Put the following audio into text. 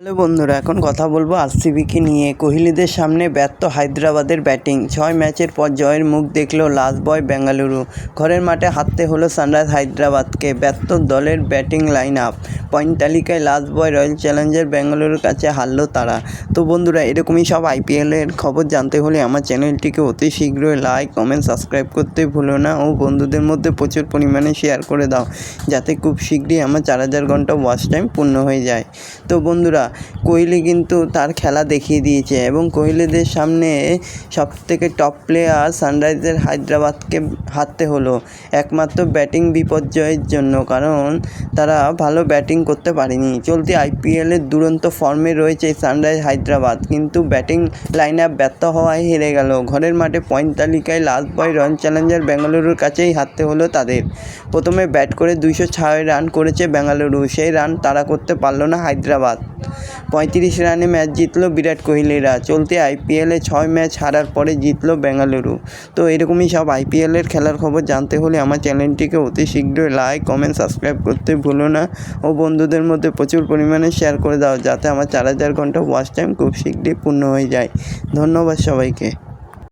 Hello বন্ধুরা, এখন কথা বলব আরসিবিকে নিয়ে। কোহলিদের সামনে ব্যর্থ হায়দ্রাবাদের ব্যাটিং। ছয় ম্যাচের পর জয়ের মুখ দেখল লাস্ট বয় বেঙ্গালুরু। ঘরের মাঠে হাততে হলো সানরাইজ হায়দ্রাবাদকে। ব্যর্থ দলের ব্যাটিং লাইন আপ পয়েন্ট তালিকায় লাস্ট বয় রয়্যাল চ্যালেঞ্জার বেঙ্গালুরুর কাছে হারলো তারা। তো বন্ধুরা, এরকমই সব আইপিএলের খবর জানতে হলে আমার চ্যানেলটিকে অতি শীঘ্রই লাইক, কমেন্ট, সাবস্ক্রাইব করতে ভুলো না ও বন্ধুদের মধ্যে প্রচুর পরিমাণে শেয়ার করে দাও, যাতে খুব শীঘ্রই আমার চার হাজার ঘণ্টা ওয়াচ টাইম পূর্ণ হয়ে যায়। তো বন্ধুরা, কোহলি কিন্তু তার খেলা দেখিয়ে দিয়েছে এবং কোহলিদের সামনে সবথেকে টপ প্লেয়ার সানরাইজার হায়দ্রাবাদকে হারতে হলো। একমাত্র ব্যাটিং বিপর্যয়ের জন্য, কারণ তারা ভালো ব্যাটিং করতে পারেনি। চলতি আইপিএলের দুরন্ত ফর্মে রয়েছে সানরাইজ হায়দ্রাবাদ, কিন্তু ব্যাটিং লাইন আপ ব্যর্থ হওয়ায় হেরে গেল। ঘরের মাঠে পয়েন্ট তালিকায় লাস্ট বয় রয়্যাল চ্যালেঞ্জার বেঙ্গালুরুর কাছেই হারতে হলো তাদের। প্রথমে ব্যাট করে দুইশো ছয় রান করেছে বেঙ্গালুরু, সেই রান তারা করতে পারল না হায়দ্রাবাদ। পঁয়ত্রিশ রানে ম্যাচ জিতলো বিরাট কোহলিরা। চলতি আইপিএলে ছয় ম্যাচ হারার পরে জিতলো বেঙ্গালুরু। তো এরকমই সব আইপিএলের খেলার খবর জানতে হলে আমার চ্যানেলটিকে অতি শীঘ্রই লাইক কমেন্ট সাবস্ক্রাইব করতে ভুলো না। ও বন্ধুদের মধ্যে প্রচুর পরিমাণে শেয়ার করে দাও, যাতে আমার চার হাজার ঘণ্টা ওয়াচ টাইম খুব শীঘ্রই পূর্ণ হয়ে যায়। ধন্যবাদ সবাইকে।